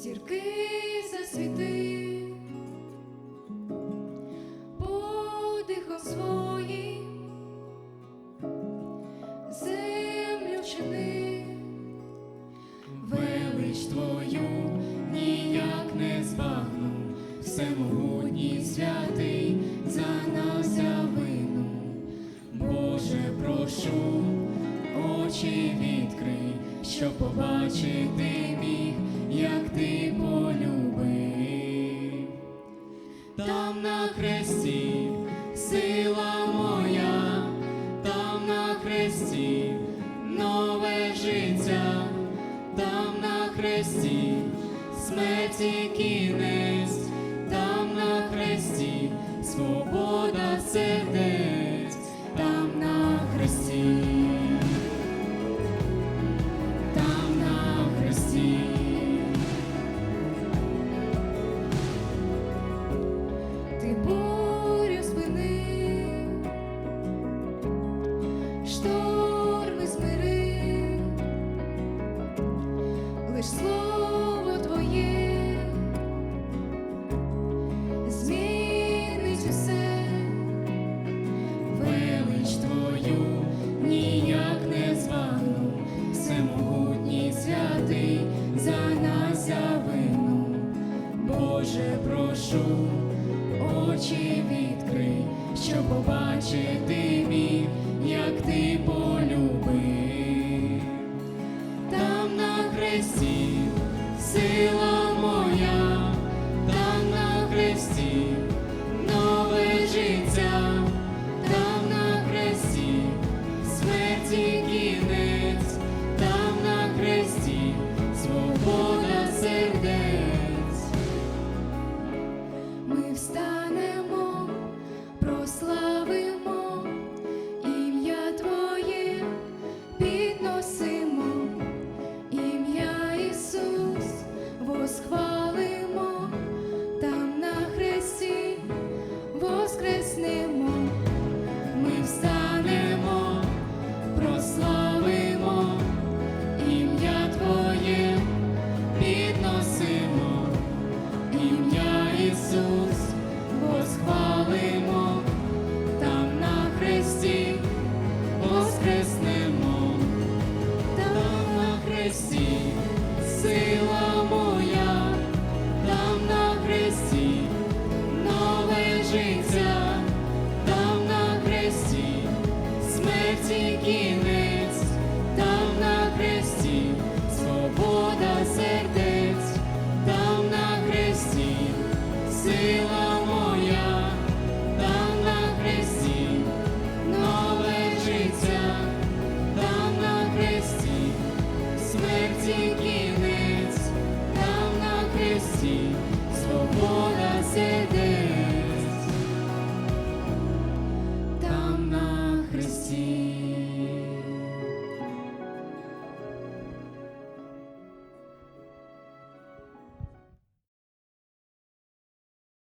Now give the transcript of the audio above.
зірки засвіти, подихом своїм землю чини, велич твою ніяк не збагну, всемогутній святий за нас вину, Боже, прошу, очі відкрий, щоб побачити мій. Хресті смерті кінець, там на хресті свобода лиш слово твоє змінить усе, Велич Твою ніяк не звану, всемогутній святий за нас я вину. Боже, прошу, очі відкрий, щоб побачити see. воскреснемо. to give.